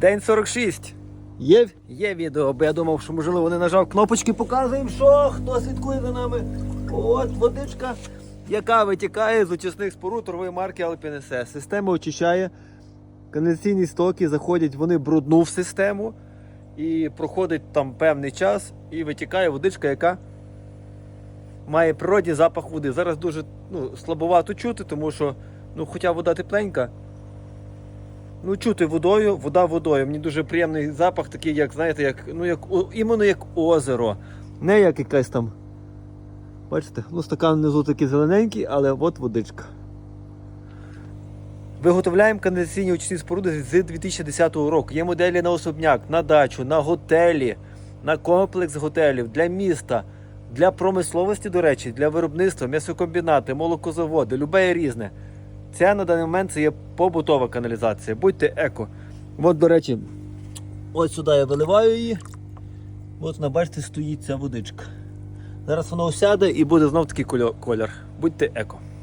День 46. Є, є відео, бо я думав, що можливо не нажав кнопочки, показуємо, що хто слідкує за нами. От водичка, яка витікає з очисних споруд торгової марки Alpine Система очищає. Каналізаційні стоки заходять, вони брудну в систему і проходить там певний час і витікає водичка, яка має природний запах води. Зараз дуже ну, слабовато чути, тому що ну, хоча вода тепленька, ну, чути водою, вода водою. Мені дуже приємний запах, такий, як, знаєте, як, ну, як, іменно як озеро. Не як якась там. Бачите, ну стакан внизу такий зелененький, але от водичка. Виготовляємо каналізаційні очисні споруди з 2010 року. Є моделі на особняк, на дачу, на готелі, на комплекс готелів, для міста, для промисловості, до речі, для виробництва, м'ясокомбінати, молокозаводи, любе різне. Ця на даний момент це є побутова каналізація. Будьте еко. От, до речі, ось сюди я виливаю її. От вона, бачите, стоїть ця водичка. Зараз воно осяде і буде знов такий кольор-. Будьте еко.